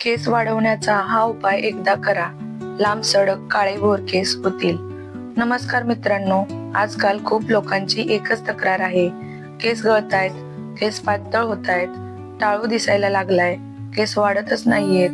केस वाढवण्याचा हा उपाय एकदा करा. लांब सडक काळे भोर केस होतील. नमस्कार मित्रांनो आजकाल खूप लोकांची एकच तक्रार आहे. केस गळतायत केस पातळ होत आहेत टाळू दिसायला लागलाय. केस वाढतच नाहीयेत.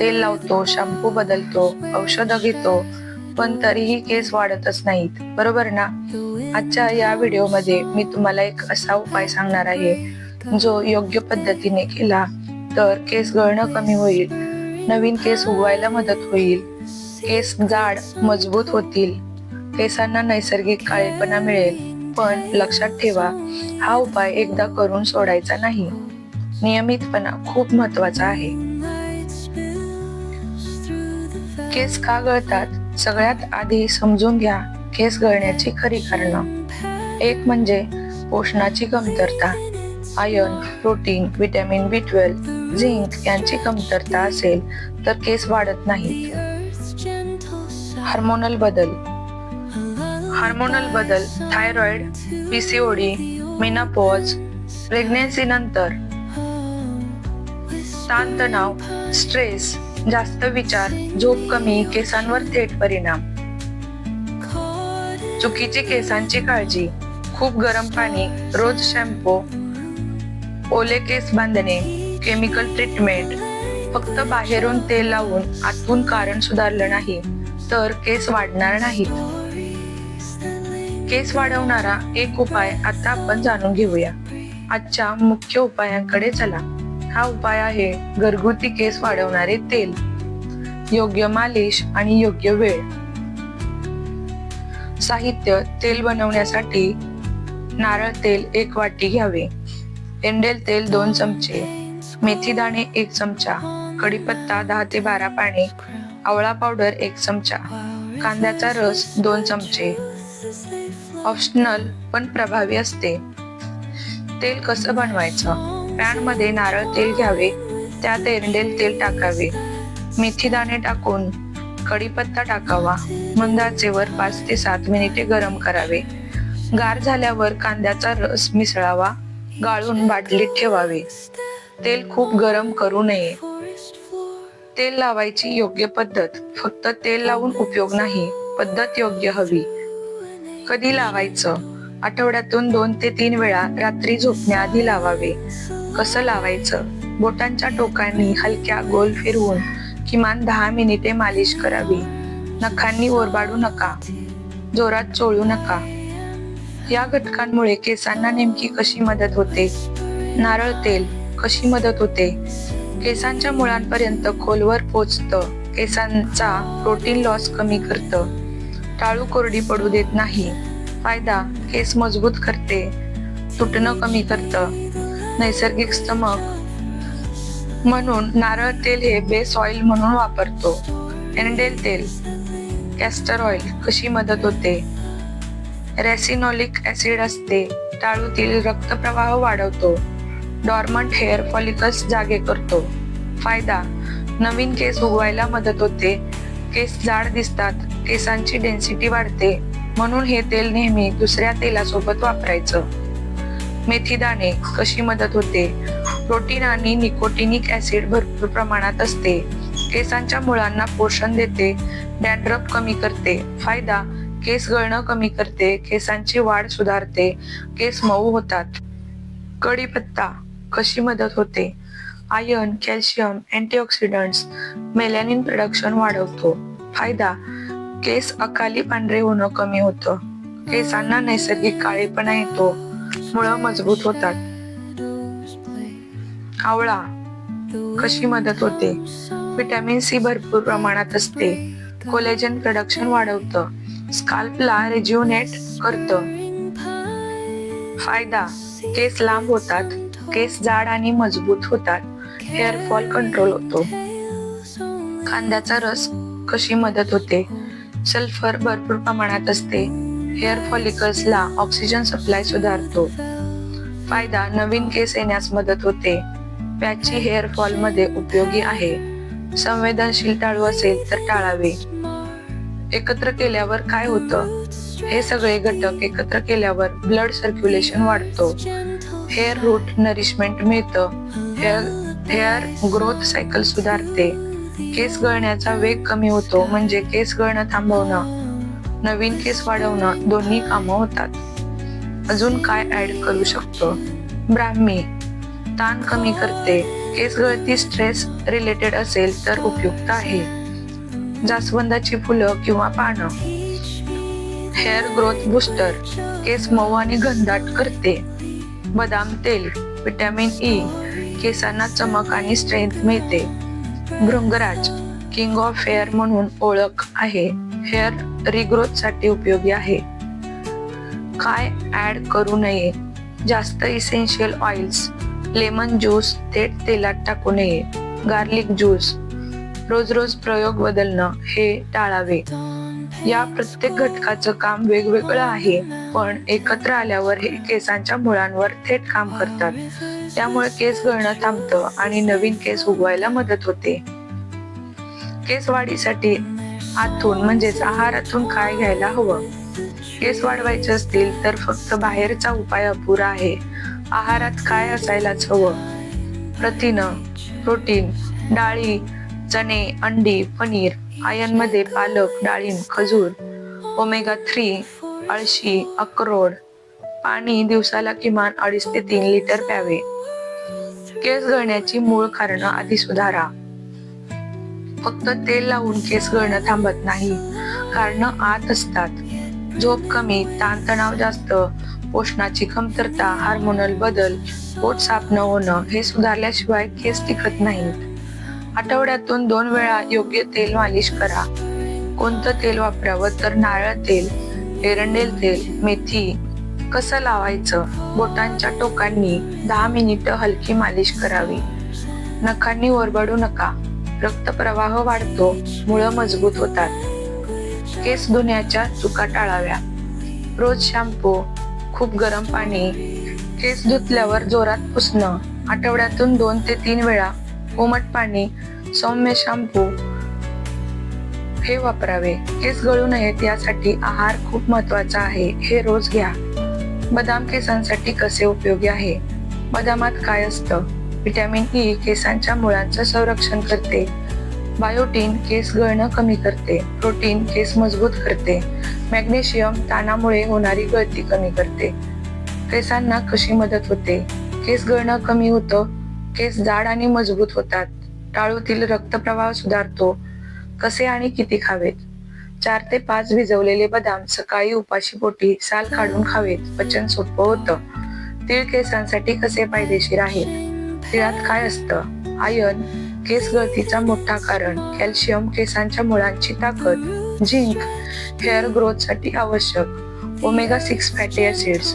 तेल लावतो शॅम्पू बदलतो औषधं घेतो पण तरीही केस वाढतच नाहीत. बरोबर ना? आजच्या या व्हिडिओमध्ये मी तुम्हाला एक असा उपाय सांगणार आहे जो योग्य पद्धतीने केला तर केस गळणं कमी होईल. नवीन केस उगवायला मदत होईल. केस जाड मजबूत होतील. केसांना नैसर्गिक काळेपणा मिळेल. पण लक्षात ठेवा हा उपाय एकदा करून सोडायचा नाही. नियमितपणा खूप महत्त्वाचा आहे. केस का गळतात? सगळ्यात आधी समजून घ्या केस गळण्याची खरी कारणं. एक म्हणजे पोषणाची कमतरता. Iron protein vitamin B twelve zinc यांची कमतरता असेल तर केस वाढत नाहीत. हार्मोनल बदल. हार्मोनल बदल थायरॉइड पीसीओडी मिनापोज प्रेग्नेन्सी नंतर. ताणतणाव स्ट्रेस जास्त विचार झोप कमी केसांवर थेट परिणाम. चुकीची केसांची काळजी खूप गरम पाणी रोज शॅम्पू ओले केस बांधणे केमिकल ट्रीटमेंट फक्त बाहेरून तेल लावून आतून कारण सुधारलं नाही तर केस वाढणार नाहीत. केस वाढवणारा एक उपाय आता आपण जाणून घेऊया. आजच्या मुख्य उपायांकडे चला. हा उपाय आहे घरगुती केस वाढवणारे तेल. योग्य मालिश आणि योग्य वेळ. साहित्य तेल बनवण्यासाठी नारळ तेल एक वाटी घ्यावे. एंडेल तेल दोन चमचे. मेथी दाणे एक चमचा कढीपत्ता दहा ते बारा पाने आवळा पावडर एक चमचा कांद्याचा रस दोन चमचे. ऑप्शनल पण प्रभावी असते. तेल कसं बनवायचं? पॅनमध्ये नारळ तेल घ्यावे त्यात एरंडेल तेल टाकावे. मेथी दाणे टाकून कढीपत्ता टाकावा. मंदाचे वर पाच ते सात मिनिटे गरम करावे. गार झाल्यावर कांद्याचा रस मिसळावा. गाळून बाटलीत ठेवावे. तेल खूप गरम करू नये. तेल लावायची योग्य पद्धत. फक्त तेल लावून उपयोग नाही. पद्धत योग्य हवी. कधी लावायचं? आठवड्यातून दोन ते तीन वेळा रात्री झोपण्याआधी लावावे. कसं लावायचं? बोटांच्या टोकांनी हलक्या गोल फिरवून किमान दहा मिनिटे मालिश करावी. नखांनी ओरबाडू नका. जोरात चोळू नका. या घटकांमुळे केसांना नेमकी कशी मदत होते? नारळ तेल. कशी मदत होते? केसांच्या मुळांपर्यंत खोलवर पोचतं. केसांचा प्रोटीन लॉस कमी करतं. टाळू कोरडी पडू देत नाही. फायदा केस मजबूत करते. तुटणं कमी करतं. नैसर्गिक स्तमक म्हणून नारळ तेल हे बेस ऑइल म्हणून वापरतो. एंडेल तेल. कॅस्टर ऑइल कशी मदत होते? रेसिनॉलिक ऍसिड असते. टाळूतील रक्तप्रवाह वाढवतो. डॉर्मंट हेअर फॉलिकल्स जागे करतो. फायदा नवीन केस उगवायला मदत होते. केस जाड दिसतात केसांची डेन्सिटी वाढते. म्हणून हे तेल नेहमी दुसऱ्या तेलासोबत वापरायचं. मेथीदाणे कशी मदत होते? प्रोटीन आणि निकोटिनिक ऍसिड भरपूर प्रमाणात असते. केसांच्या मुळांना पोषण देते. डॅन्ड्रफ कमी करते. फायदा केस गळणं कमी करते. केसांची वाढ सुधारते. केस मऊ होतात. कढीपत्ता कशी मदत होते? Iron calcium antioxidants melanin production वाढवतो. फायदा केस अकाली पांढरे होणं कमी होतं. केसांना नैसर्गिक काळेपणा येतो. मुळं मजबूत होतात. आवळा कशी मदत होते? व्हिटॅमिन सी भरपूर प्रमाणात असते. कोलेजन प्रोडक्शन वाढवतं. स्काल्पला रेज्युनेट करतं. फायदा केस लांब होतात. केस जाड आणि मजबूत होतात हेअर फॉल कंट्रोल होतो. कांद्याचा रस कशी मदत होते? सल्फर भरपूर प्रमाणात असते. हेअर फॉलिकल्सला ऑक्सिजन सप्लाय सुधारतो. फायदा नवीन केस येण्यास मदत होते. पॅची हेअर फॉलमध्ये उपयोगी आहे. संवेदनशील टाळू असेल तर टाळावे. एकत्र केल्यावर काय होतं? हे सगळे घटक एकत्र केल्यावर ब्लड सर्क्युलेशन वाढतो. हेअर रूट नरिशमेंट मिळतं. हेअर हेअर ग्रोथ सायकल सुधारते. केस गळण्याचा वेग कमी होतो म्हणजे केस गळणं थांबवणं नवीन केस वाढवणं दोन्ही कामं होतात. अजून काय ऍड करू शकतो? ब्राह्मी ताण कमी करते. केस गळती स्ट्रेस रिलेटेड असेल तर उपयुक्त आहे. जास्वंदाची फुलं किंवा पानं. हेअर ग्रोथ बुस्टर केस मऊ आणि घनदाट करते. बदाम तेल विटॅमिन ई केसांना चमक आणि स्ट्रेंथ मिळते. भृंगराज किंग ऑफ हेअर म्हणून ओळख आहे. हेअर रिग्रोथसाठी उपयोगी आहे. काय ऍड करू नये? जास्त इसेन्शियल ऑइल्स लेमन ज्यूस थेट तेलात टाकू नये. गार्लिक ज्यूस रोज रोज प्रयोग बदलणं हे टाळावे. या प्रत्येक घटकाचं काम वेगवेगळं आहे. पण एकत्र आल्यावर हे केसांच्या मुळांवर थेट काम करतात. त्यामुळे केस गळणं थांबतं आणि नवीन केस उगवायला मदत होते. केस वाढीसाठी आतून म्हणजेच आहारातून काय घ्यायला हवं. केस वाढवायचे असतील तर फक्त बाहेरचा उपाय अपुरा आहे. आहारात काय असायलाच हवं. प्रथिन प्रोटीन डाळी चणे अंडी पनीर आयनमध्ये पालक डाळिंब खजूर ओमेगा थ्री अळशी अक्रोड. पाणी दिवसाला किमान अडीच ते तीन लिटर प्यावे. केस गळण्याची मूळ कारणं आधी सुधारा. फक्त तेल लावून केस गळणं थांबत नाही. कारण आत असतात. झोप कमी ताणतणाव जास्त पोषणाची कमतरता हार्मोनल बदल पोट साफ न होणं हे सुधारल्याशिवाय केस टिकत नाहीत. आठवड्यातून दोन वेळा योग्य तेल मालिश करा. कोणतं तेल वापरावं तर नारळ तेल. एरंडेल तेल मेथी कसं लावायचं? बोटांच्या टोकांनी दहा मिनिटं हलकी मालिश करावी. नखांनी ओरबडू नका. रक्तप्रवाह वाढतो मुळं मजबूत होतात. केस धुण्याच्या चुका टाळाव्या. रोज शॅम्पू खूप गरम पाणी. केस धुतल्यावर जोरात पुसणं. आठवड्यातून दोन ते तीन वेळा कोमट पाणी सौम्य शॅम्पू हे वापरावे केस गळू नयेत यासाठी आहार खूप महत्त्वाचा आहे हे रोज घ्या. बदाम केसांसाठी कसे उपयोगी आहे? बदामात काय असतं? व्हिटॅमिन ई केसांच्या मुळांचं संरक्षण करते. बायोटीन केस गळणं कमी करते प्रोटीन केस मजबूत करते. मॅग्नेशियम ताणामुळे होणारी गळती कमी करते. केसांना कशी मदत होते? केस गळणं कमी होतं केस जाड आणि मजबूत होतात. टाळूतील रक्तप्रवाह सुधारतो कसे आणि किती खावेत? चार ते पाच भिजवलेले बदाम सकाळी उपाशी पोटी साल काढून खावेत. पचन सोपं होतं. तीळ केसांसाठी कसे फायदेशीर आहेत? तिळात काय असतं? आयन केस गळतीचा मोठा कारण कॅल्शियम केसांच्या मुळांची ताकद झिंक हेअर ग्रोथसाठी आवश्यक. ओमेगा सिक्स फॅटी ऍसिड्स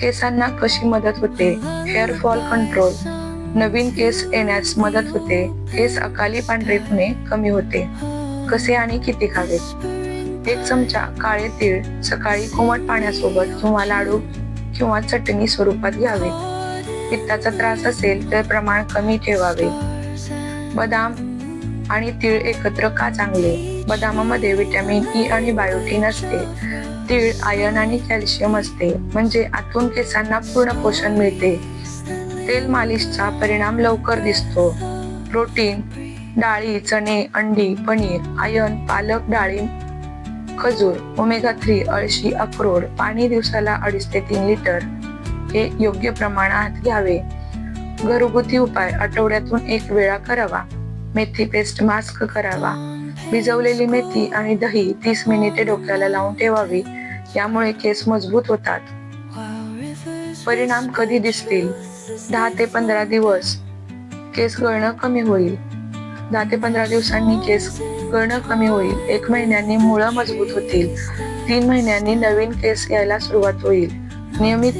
केसांना कशी मदत होते? Hair fall control. नवीन केस येण्यास मदत होते. केस अकाली पांढरे पांढरेपणे कमी होते. कसे आणि किती खावेत एक चमचा काळे तीळ सकाळी कोमट पाण्यासोबत किंवा लाडू किंवा चटणी स्वरूपात घ्यावे. पित्ताचा त्रास असेल तर प्रमाण कमी ठेवावे. बदाम आणि तीळ एकत्र का चांगले? बदामामध्ये विटॅमिन ई e आणि बायोटीन असते. तीळ आयन आणि कॅल्शियम असते. म्हणजे आतून केसांना पूर्ण पोषण मिळते. तेल मालिशचा परिणाम लवकर दिसतो. प्रोटीन डाळी चणे अंडी पनीर आयन पालक डाळिंब खजूर ओमेगा थ्री अळशी अक्रोड पाणी दिवसाला अडीच ते तीन लिटर. हे योग्य प्रमाणात घ्यावे. घरगुती उपाय आठवड्यातून एक वेळा करावा. मेथी पेस्ट मास्क करावा. भिजवलेली मेथी आणि दही तीस मिनिटे डोक्याला लावून ठेवावी. यामुळे केस मजबूत होतात. परिणाम कधी दिसतील? दहा ते पंधरा दिवस केस गळणं कमी होईल. दहा ते पंधरा दिवसांनी केस गळणं कमी होईल. एक महिन्यांनी मुळं मजबूत होतील. तीन महिन्यांनी नवीन केस यायला सुरुवात होईल. नियमित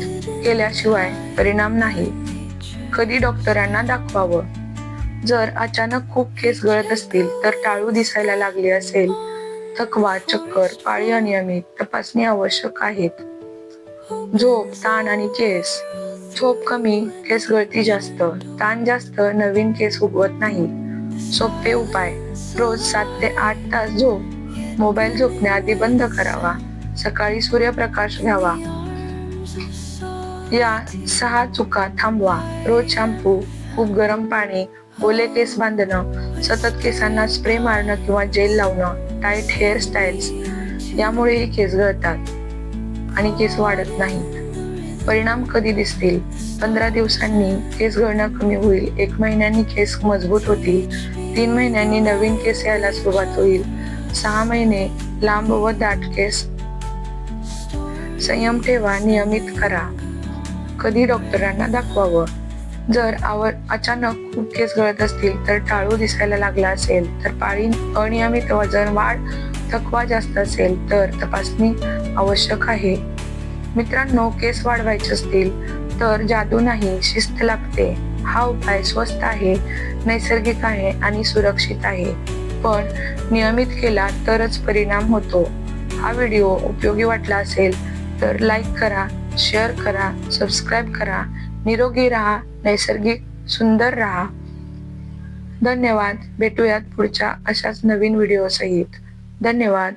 केल्याशिवाय परिणाम नाही. कधी डॉक्टरांना दाखवावं? जर अचानक खूप केस गळत असतील तर टाळू दिसायला लागले असेल. थकवा चक्कर पाळी अनियमित तपासणी आवश्यक आहेत. झोप ताण आणि केस झोप कमी केस गळती जास्त ताण जास्त नवीन केस उगवत नाही. सोपे उपाय. रोज सात ते आठ तास झोप. मोबाईल झोपण्याआधी बंद करावा. सकाळी सूर्यप्रकाश घ्यावा. या सहा चुका थांबवा. रोज शॅम्पू खूप गरम पाणी ओले केस बांधणं सतत केसांना स्प्रे मारणं किंवा जेल लावणं टाईट हेअरस्टाईल्स यामुळेही केस गळतात आणि केस वाढत नाहीत परिणाम कधी दिसतील? पंधरा दिवसांनी केस गळणं कमी होईल. एक महिन्यांनी केस मजबूत होतील. तीन महिन्यांनी नवीन केस यायला सुरुवात होईल. सहा महिने लांब व दाट केस. संयम ठेवा नियमित करा. कधी डॉक्टरांना दाखवावं? जर आवर अचानक खूप केस गळत असतील तर टाळू दिसायला लागला असेल तर पाळी अनियमित वजन वाढ थकवा जास्त असेल तर तपासणी आवश्यक आहे. मित्रांनो केस वाढवायचे असतील तर जादू नाही शिस्त लागते. हा उपाय स्वस्त आहे नैसर्गिक आहे आणि सुरक्षित आहे. पण नियमित केला तरच परिणाम होतो. हा व्हिडिओ उपयोगी वाटला असेल तर लाईक करा शेअर करा सबस्क्राईब करा. निरोगी राहा नैसर्गिक सुंदर राहा. धन्यवाद. भेटूयात पुढच्या अशाच नवीन व्हिडिओ सहित धन्यवाद.